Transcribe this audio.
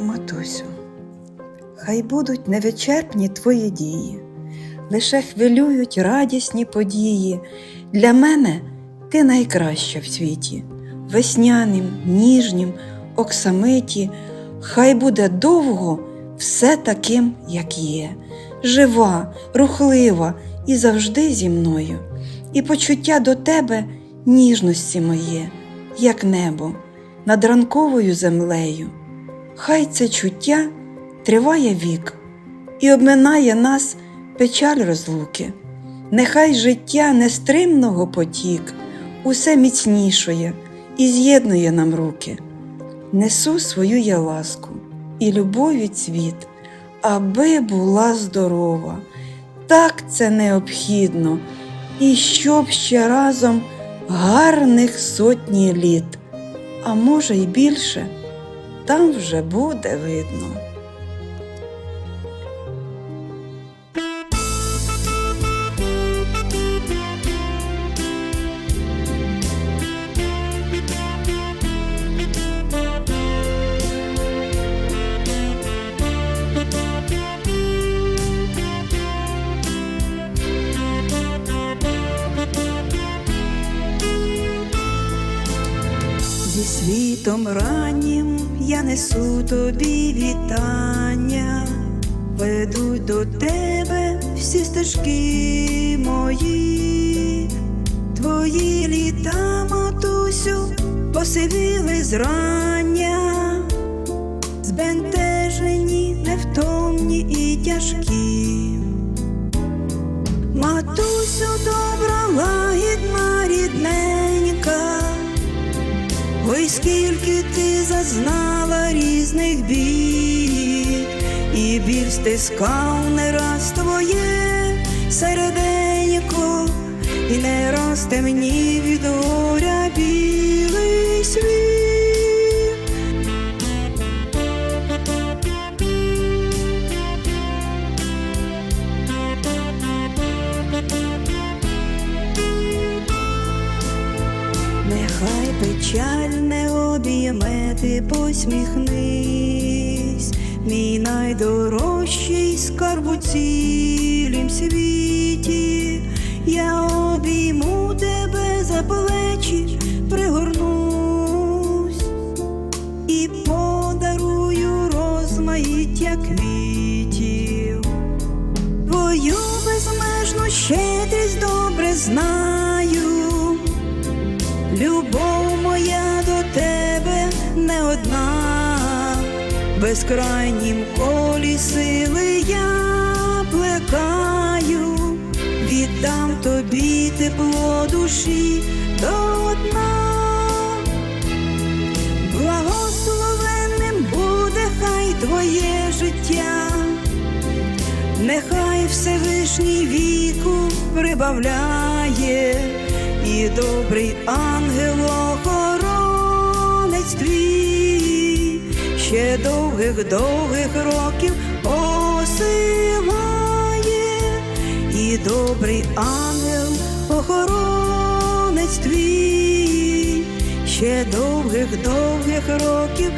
Матусю, хай будуть невичерпні твої дії, лише хвилюють радісні події. Для мене ти найкраща в світі, весняним, ніжнім, оксамиті, хай буде довго все таким, як є, жива, рухлива і завжди зі мною, і почуття до тебе ніжності моє, як небо над ранковою землею. Хай це чуття триває вік і обминає нас печаль розлуки. Нехай життя нестримного потік усе міцнішує і з'єднує нам руки. Несу свою я ласку і любові цвіт, аби була здорова. Так це необхідно, і щоб ще разом гарних сотні літ, а може й більше там вже буде видно. Світом раннім я несу тобі вітання, ведуть до тебе всі стежки мої, твої літа, матусю, посивіли зрання, збентежені, невтомні і тяжкі. Матусю добра, Ой, скільки ти зазнала різних бід, і біль стискав не раз твоє серденько, і не раз темні від горя білий світ. Нехай печаль ти посміхнись, мій найдорожчий скарб у цілім світі, я обійму тебе за плечі, пригорнусь і подарую розмаїття квітів. Твою безмежну щедрість добре знаю. Любов безкрайнім колі сили я плекаю, віддам тобі тепло душі до дна. Благословенним буде хай твоє життя, нехай Всевишній віку прибавляє, і добрий ангел охоронець твій, ще довгих довгих років посилає, і добрий ангел охоронець твій, ще довгих довгих років